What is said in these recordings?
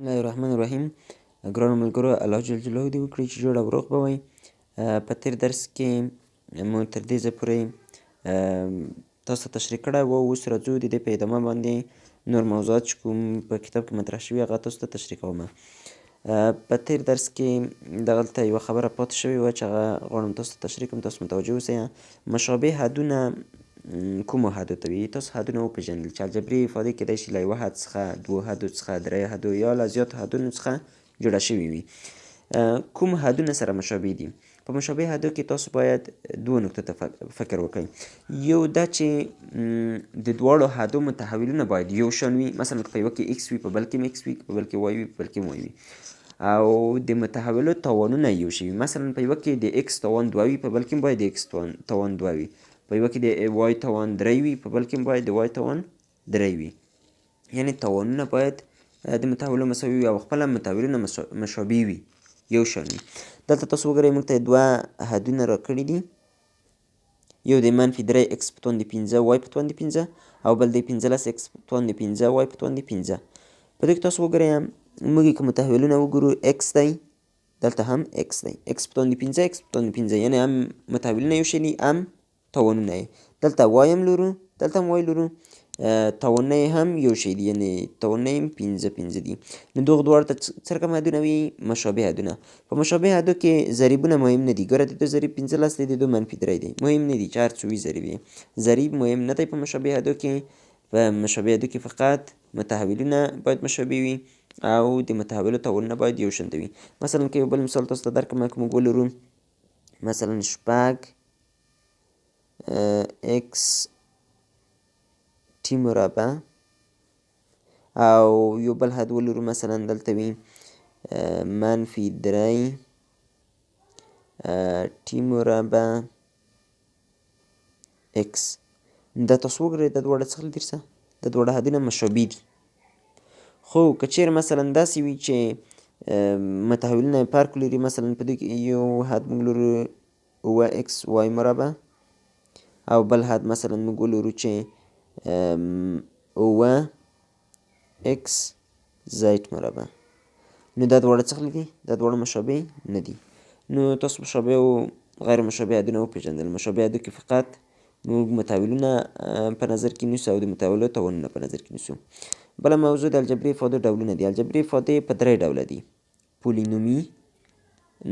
الله الرحمن الرحیم ګرانو ملګرو الله جل جلاله دې وکړي چې جوړ او روغ به وئ په تېر درس کې مو تر دې ځایه پورې تاسو ته تشریح کړی و اوس راځو د دې په ادامه باندې نور موضوعات چې کوم په کتاب کې مطرح شوي هغه تاسو ته تشریح کوم په تېر درس کې دغلته یوه خبره پاتې شوې وه چې هغه غواړم تاسو ته تشریح کړم تاسو متوجه اوسئ مشابه حدونه کومو حدو ته وایي تاسو حدونه وپېژنئ چې الجبري افادې کیدای شي له یوه حد څخه دوو حدو څخه دریو حدو یا له زیاتو حدونو څخه جوړه شوې وي. کوم حدونه سره مشابه دي؟ په مشابه حدو کې تاسو باید دوو نکتو ته فکر وکړئ. یو دا چې د دواړو حدو متحولونه باید یو شان وي. مثلا په یوه کې ایکس وي په بل کې ایکس وي په بل کې وای وي په بل کې وای وي. او د متحولو توانونه یو شي مثلا په یوه کې د ایکس توان دوه وي په بل کې باید د ایکس توان دوه وي په یوه کې د وای توان درې وي په بل کې باید د وای توان درې وي. یعنی توانونه باید د متحولو مساوي وي او خپله متحولونه مشابه وي یو شان وي. دلته تاسو وګورئ موږ ته دوه حدونه راکړي دي. یو د منفي درې اکس په توان د پنځه وای په توان د پنځه او بل د پنځلس اکس په توان د پنځه وای په توان د پنځه. په دې کې تاسو وګورئ موږ که متحولونه وګورو اکس دی دلته هم اکس دی. اکس په توان د پنځه اکس په توان د پنځه. یعنې هم متحولونه یو شی دي هم توانونه یې دلته وای هم لرو دلته هم وای لرو توانونه یې هم یو شی دي یعنې توانونه یې پنځه پنځه دي نو دغو دواړو ته څه رقم حدونه وي مشابه حدونه په مشابه حدو کې ضریبونه مهم نه دي. ګوره د دو ضریب پنځلس دی د دو منفي درې دی. مهم نه دي چې هر څو وي ضریب ضریب مهم نه دی په مشابه حدو کې. په مشابه حدو کې فقط متحولونه باید مشابه وي او د متحولو توانونه باید یو شان وي. مثلا که یو بل مثال تاسو ته درکړم که موږ ولرو مثلا شپږ x ټي مربع او یو بل حد ولرو مثلا دلته وي منفي درې ټي مربع x. دا تاسو وګورئ دا دواړه څه دي دا دواړه حدونه مشابه دي خو که چیرې مثلا داسې وي چې متحولونه فرق لري مثلا په دې کې یو حد موږ لرو اووه اکس وای مربع او بل حد مثلا موږ ولرو چې اووه اکس زائد مربع. نو دا دواړه څه دي دا دواړه مشابه نه دي. نو تاسو مشابه او غیر مشابه عددونه وپېژندل مشابه عددو کې فقط موږ متحولونه په نظر کې نیسو او د متحولو توانونه په نظر کې نیسو. بله موضوع د الجبري افادو ډولونه دي. الجبري افادې په درې ډوله دي. پولینومي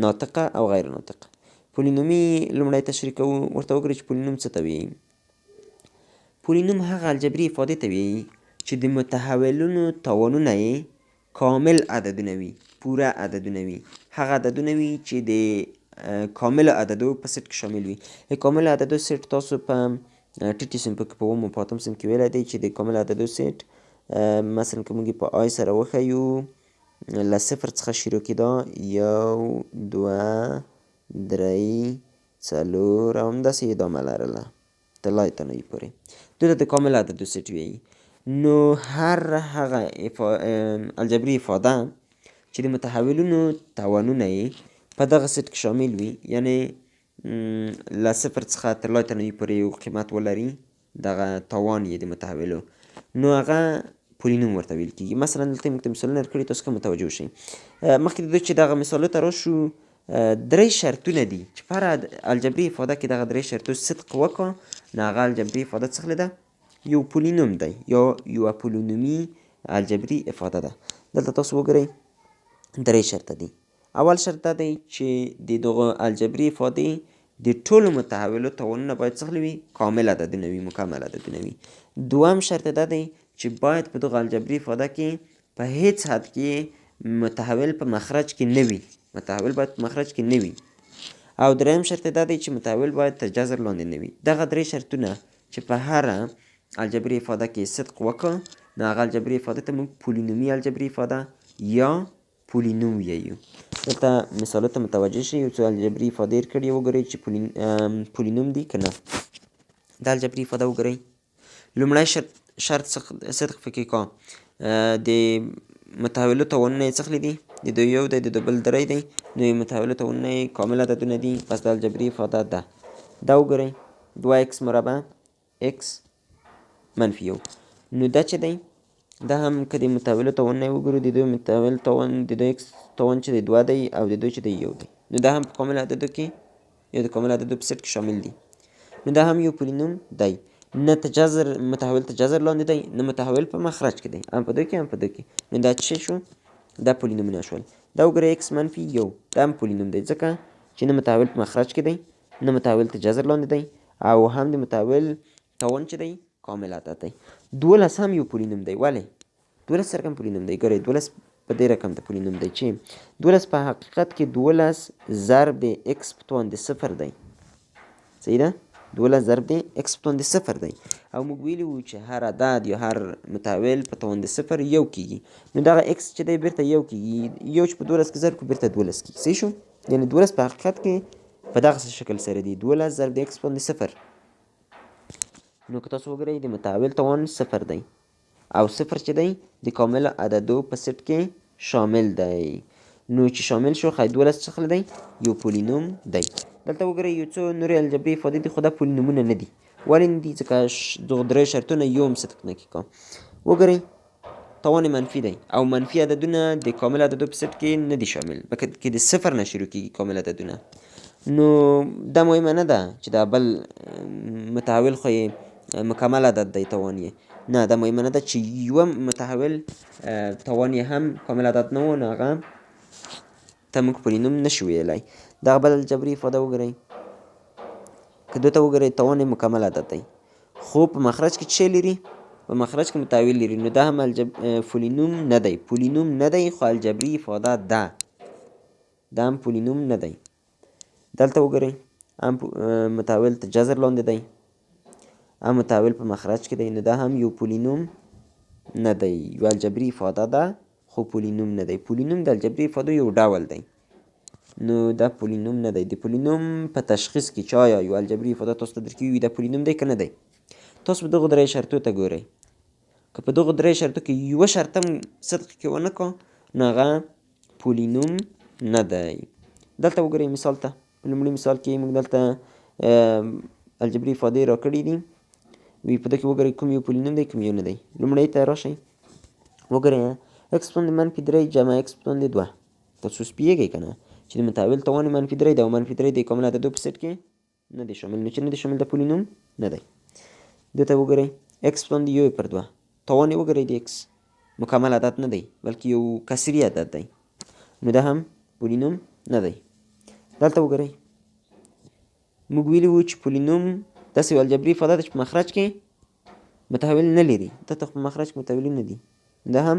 ناطقه او غیر ناطقه پولینومي لومړی تشریح کوو ورته وګورئ چې پولینوم څه ته وایي. پولینوم هغه الجبري افادې ته وایي چې د متحولونو توانونه یې کامل عددونه وي پوره عددونه وي. هغه عددونه وي چې د کاملو عددو په سیټ کې شامل وي. د کاملو عددو سیټ تاسو په ټیټي صنف کې په اووم او په اتم صنف کې ویلی دی چې د کاملو عددو سیټ مثلا که موږ په آی سره وښیو له صفر څخه شروع کېدا یو دوه درې څلور او همداسې ادامه لرله تر لای تنهایي پورې دې ته د کامل عددو سیټ وایي نو هر هغه الجبري افاده چې د متحولونو توانونه یې په دغه سیټ کې شامل وي یعنی له صفر څخه تر لای تنهایي پورې یو قیمت ولري دغه توان یې د متحولو نو هغه پولینوم ورته ویل کېږي مثلا دلته موږ مثالونه درکړي تاسو ښه متوجه شئ مخکې د دې چې دغه مثالو ته راشو درې شرطونه دي. چې په هره الجبري افاده کې دغه درې شرطو صدق وکړه نو هغه الجبري افاده څه ده؟ یو پولینوم دی یا یوه پولینومي الجبري افاده ده. دلته تاسو وګورئ درې شرطه دي. اول شرط دا دی چې د دغه الجبري افادې د ټولو متحولو توانونه باید څه وي؟ کامل عددونه وي مکمل عددونه وي. دوم شرط دا دی چې باید په دغه الجبري افاده کې په هیڅ حد کې متحول په مخرج کې نه وي متحول باید په مخرج کې نه وي. او دریم شرط دا دی چې متحول باید تر جذر لاندې نه وي. دغه درې شرطونه چې په هره الجبري افاده کې صدق وکړه نو هغه الجبري افاده ته موږ پولینومي الجبري افاده یا پولینوم ویایو دلته مثالو ته متوجه شئ یو څو الجبري افادې کړي وګورئ چې پولینوم دي که نه. دا الجبري افاده وګورئ. لومړی شرط شرط صدق فکر کا د متحولو توانونه یې څه دي د دوی یو دی د بل درې دی. نو متحولو توانونه یې کامل عددونه دي. پس دا الجبري افاده ده. دا وګورئ. دوه اکس مربع اکس منفي یو. نو دا چې دی؟ دا هم که د متحولو توان نه وګورو د دوی متحول توان د دوی اکس توان چې دی دوه دی او د دوی چې دی یو دی. نو دا هم په کامل عددو کې یا د کامل عددو په سیټ کې شامل دي. نو دا هم یو پولینوم دی. نه تجذر متحول تجذر لاندې دی نه متحول په مخرج کې دی. هم په دوی کې هم په دوی کې. نو دا څه شو دا پولینومونه شول. دا وګورئ اکس منفي یو دا هم پولینوم دی ځکه چې نه متحول په مخرج کې دی نه متحول تجذر لاندې دی او هم د متحول توان چې دی کامل عدد دی. دولس هم یو پولینوم دی ولې؟ دولس رقم پولینوم دی. ګورئ دولس په دې رقم ته پولینوم دی چې دولس په حقیقت کې دولس ضرب د اکس په توان د صفر دی. صحیح ده دولس ضرب د اکس په توان د صفر دی. او موږ ویلي وو چې هر عدد یا هر متحول په توان د صفر یو کیږي. نو دغه اکس چې دی بیرته یو کیږي یو چې په دولس کې ضرب کړو بیرته دولس کیږي. صحیح شو؟ یعنی دولس په حقیقت کې په دغه شکل سره دی. دولس ضرب د اکس په توان د صفر. نو که تاسو وګورئ د متحول توان صفر دی. او صفر چې دی د کامل عددو په سیټ کې شامل دی. نو چې شامل شو خای دولس څخه دی یو پولینوم دی دلته وګورئ یو څو نورې الجبري افادې دي خو دا پولینومونه نه دي. ولې نه دي؟ ځکه دغه درې شرطونه یو هم صدق نه کوي وګورئ توان منفي دی. او منفي عددونه د کامل عددو په سیټ کې نه دي شامل بلکې کې د صفر نه شروع کیږي کامل عددونه. نو دا مهمه نه ده چې دا بل متحول خو مکمل عدد دی توان یې. نه دا مهمه نه ده چې یوه متحول توان یې هم کامل عدد نه و نو هغه ته موږ پولینوم نشو ویلی دغه بل جبري افاده وګورئ. که دوی ته وګورئ توان یې مکمل عدد دی. خو په مخرج کې څه لري؟ په مخرج کې متحول لري. نو دا هم الجب... پولینوم نه دی. پولینوم نه دی خو الجبري افاده ده. دا هم پولینوم نه دی. دلته وګورئ. هم متحول تجذر لاندې دی. هم متحول په مخرج کې دی. نو دا هم یو پولینوم نه دی. یو الجبري افاده ده خو پولینوم نه دی. پولینوم د الجبري افادو یو ډول دی. نو دا پولینوم نه دی. د پولینوم په تشخیص کې چې آیا یو الجبري افاده تاسو ته درکوي وي دا پولینوم دی که نه دی. تاسو په دغو درې شرطو ته ګورئ. که په دغو درې شرطو کې یوه شرط هم صدق کې ونه کړو نو هغه پولینوم نه دی. دلته وګورئ مثال ته. په لومړي مثال کې موږ دلته الجبري افادې راکړي دي. وي په دې کې وګورئ کوم یو پولینوم دی کوم یو نه دی. لومړی ته راشئ. وګورئ اکس په منفي درې جمع اکس په دوه تاسو اوس پوهیږئ که نه چې د متحول توان منفي درې دی او منفي درې د کامل عددو په سیټ کې نه دی شامل نو چې نه دی شامل د پولینوم نه دی دلته وګورئ اکس په یو پر دوه توان یې وګورئ د اکس مکمل عدد نه دی بلکې یو کسري عدد دی نو دا هم پولینوم نه دی دلته وګورئ موږ ویلي وو چې پولینوم داسې یو الجبري افاده ده چې په مخرج کې متحول نه لري دلته په مخرج کې متحولین نه دي دا هم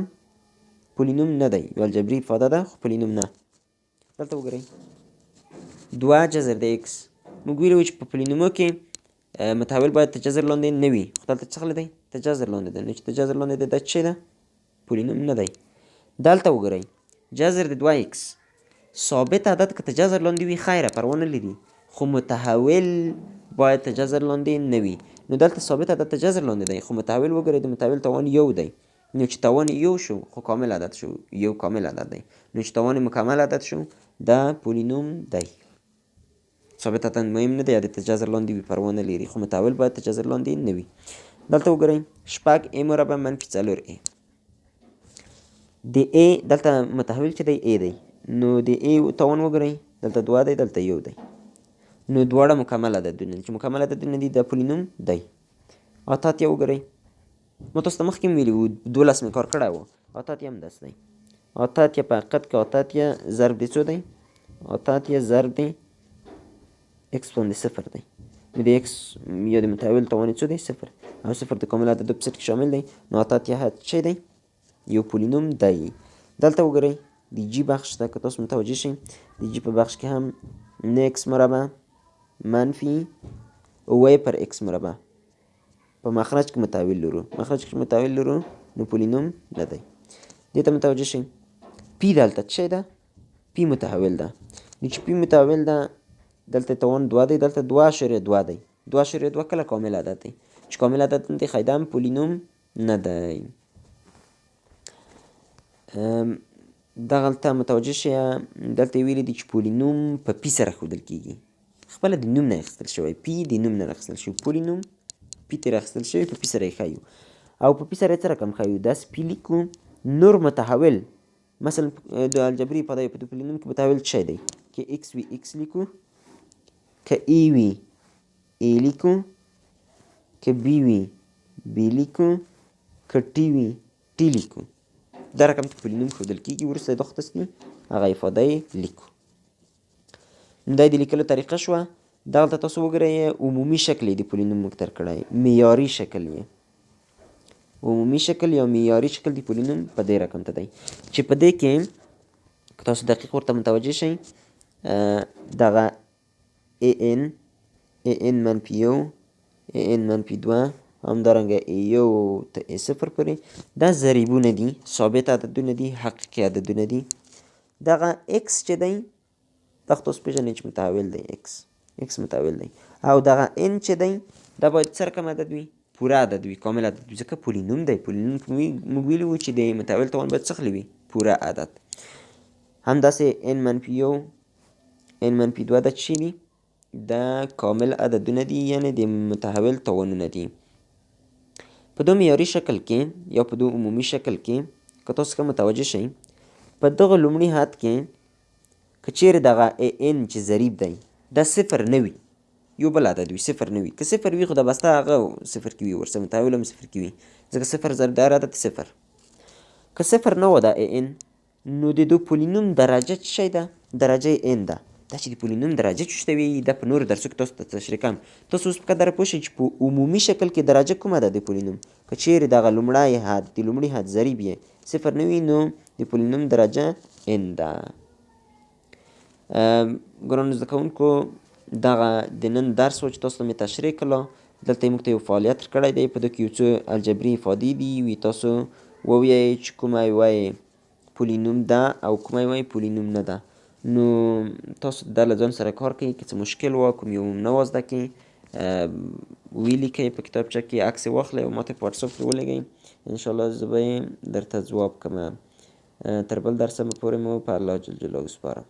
پولینوم نه دی. یو الجبري افاده ده خو پولینوم نه. دلته وګورئ. دوه جذر د اکس موږ ویلي چې په پولینومو کې متحول باید تجذر لاندې نه وي. خو دلته څه دی؟ تجذر لاندې ده نو چې تجذر لاندې ده دا څه ده؟ پولینوم نه دی. دلته وګورئ. جذر د دوه اکس ثابت عدد که تجذر لاندې وي خیره پروا نه لري خو متحول باید تجذر لاندې نه وي. نو دلته ثابت عدد تجذر لاندې دی. خو متحول وګورئ د متحول توان یو دی نو چې توان یو شو خو کامل عدد شو یو کامل عدد دی. نو چې توان مکمل عدد شو دا پولینوم دی. ثابت عدد مهم نه دی د تجذر لاندې وي پروا نه لري. خو متحول باید تجذر لاندې نه وي. دلته وګورئ شپږ ا مربع منفي څلور ا د ا دلته متحول چې دی؟ ا دی. نو د ا توان وګورئ دلته دوه دی دلته یو دی. نو دواړه مکمل عددونه چې مکمل عددونه دي د پولینوم دی. اتاتیا وګورئ ما تاسو ته مخکې ویلي وو دولس مې کار کړی و اتاتیا هم داسې دی. اتاتیا په حقیقت کې اتاتیا ضرب د څو دی؟ اتاتیا ضرب د اکس باندې صفر دی. نو د اکس یا د متحول توان څو دی؟ صفر. او صفر د کامل عددو په سیټ کې شامل دی. نو اتاتیا څه دی. یو پولینوم دی. دلته وګورئ د جی بخش ته که تاسو متوجه شئ د جی په بخش کې هم نه اکس مربع منفي اوه پر اکس مربع په مخرج کې متحول لرو. مخرج کې متحول لرو نو پولینوم نه دی. دې ته متوجه شئ. پی دلته څه ده؟ پی متحول ده. نو چې پی متحول ده دلته توان دوه دی دلته دوه اشاریه دوه دی. دوه اشاریه دوه کله کامل عدد دی؟ چې کامل عدد نه دی هم پولینوم نه دی. دغلته متوجه شئ دلته ویلي دي چې پولینوم په پی سره ښودل کیږي. خپله د نوم نه اخیستل شوی. پی د نوم نه اخیستل شوی. پولینوم پی ترې اخیستل شوی په پی سره یې ښیو او په پی سره څه رقم ښایو داسې پی لیکو نور متحول مثلا د الجبري پدای په پولینوم کې متحول څه دی که ایکس وي ایکس لیکو که ای وي ای لیکو که بی وي بی لیکو که ټي وي ټي لیکو دا رقم ته پولینوم ښودل کېږي وروسته د وخت کې هغه افاده یې لیکو دا د لیکلو طریقه شوه دغلته تاسو وګورئ عمومي شکل یې د پولینوم موږ تر کړی معیاري شکل یې. عمومي شکل یا معیاري شکل د پولینوم په دې رقم ته دی. چې په دې کې تاسو دقیق ورته متوجه شئ دغه ای ان ای ان منفي یو ای ان منفي دوه همدارنګه یو ته صفر پورې دا ضریبونه دي ثابت عددونه دي حقیقي عددونه دي. دغه اکس چې دی دغه تاسو پېژنئ چې متحول دی اکس اکس متحول دی. او دغه ان چې دی دا باید څه رقم عدد وي؟ پوره عدد وي کامل عدد وي. ځکه پولینوم دی پولینوم موږ ویلي وو چې د متحول توان باید څه وي. پوره عدد. همداسې ان منفي یو ان منفي دوه دا څه دي؟ دا کامل عددونه دي یعنې د متحول توانونه دي. په دوه معیاري شکل کې یا په دوه عمومي شکل کې که تاسو ښه متوجه شئ په دغه لومړي حد کې که چیرې دغه ان چې ضریب دی دا صفر نه وي. یو بل عدد وي صفر نه وي. که صفر وي خو دا بسته هغه صفر کې وي ورسره متحول هم صفر کې وي ځکه صفر ضربدار عدد صفر. که صفر نه و دا ان نو د دو پولینوم درجه څه شی ده؟ درجه ان ده. دا چې د پولینوم درجه چشته وي دا په نورو درسو کې تاسو ته تشریح کوم تاسو اوس په قدر پوه شئ چې په عمومي شکل کې درجه کومه ده د پولینوم؟ که چیرې دغه لومړی حد د لومړي حد ضریب یې صفر نه وي نو د پولینوم درجه ان ده ګرانو زده کوونکو دغه د نن درس و چې تاسو ته مې تشریح کړله دلته موږ ته یو فعالیت کړی دی په دې کې یو څو الجبري افادې دي وي تاسو ووایئ چې کومه یوه پولینوم ده او کومه یوه پولینوم نه ده. نو تاسو دا له ځان سره کار کوئ که څه مشکل وه کوم یو نوه زده کړئ ولیکئ په کتابچه کې عکس یې واخلئ او ماته په واتساپ کې ولېږئ. انشاءالله زه به یې درته ځواب کوم تر بل درسه پورې مو په الله جل جلاله سپارم